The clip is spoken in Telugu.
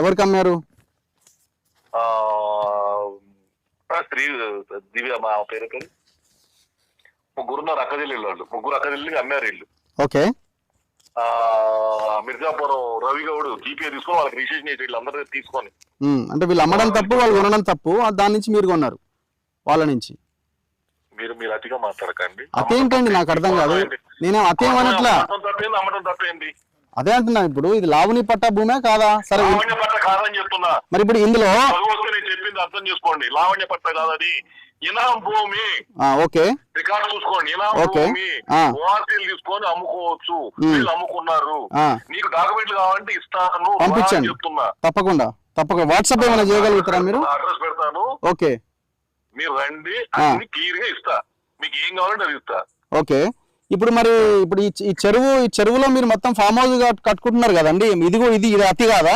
ఎవరికి అమ్మారు స్త్రీ దివ్య మా పేరు పేరు ముగ్గురున్నారు అక్కదిల్లు వాళ్ళు. ముగ్గురు అక్కదిల్లు అమ్మారు ఇల్లు ఓకే. మిర్జాపురం రవి గౌడ్ జీపే తీసుకొని వాళ్ళకి రిజిస్ట్రేషన్ చేసి వీళ్ళందరూ తీసుకొని. అంటే వీళ్ళు అమ్మడం తప్పు వాళ్ళు కొనడం తప్పు దాని నుంచి మీరు కొన్నారు వాళ్ళ నుంచి. మీరు మీరు అతిగా మాట్లాడకండి. అదేంటండి నాకు అర్థం కాదు. నేనేం అతేం అనట్లా? అమ్మటం తప్పేంది? అదే అంటున్నా ఇప్పుడు ఇది లావుని పట్టా భూమే కాదా? సరే లావణ్య పట్ట కాదని చెప్తున్నా. మరి ఇప్పుడు ఇందులో నేను చెప్పింది అర్థం చేసుకోండి. లావణ్య పట్ట కాదది ఇనాం భూమి. ఓకే. రికార్డు చూసుకోండి. ఇనాం. భూమి. తీసుకొని అమ్ముకోవచ్చు. వీళ్ళు అమ్ముకున్నారు. నీకు డాక్యుమెంట్లు కావాలంటే ఇస్తాను. పంపించండి. చెప్తున్నా. తప్పకుండా. తప్పకుండా. వాట్సాప్ ఏమైనా చేయగలుగుతారా మీరు? అడ్రస్ పెడతాను. ఓకే. మీరు రండి. అన్ని క్లియర్గా ఇస్తా. మీకు ఏం కావాలంటే అది ఇస్తా. ఓకే. ఇప్పుడు మరి ఇప్పుడు ఈ చెరువు ఈ చెరువులో మీరు మొత్తం ఫామ్ హౌస్ కట్టుకుంటున్నారు కదండి. ఇదిగో ఇది ఇది అతి కాదా?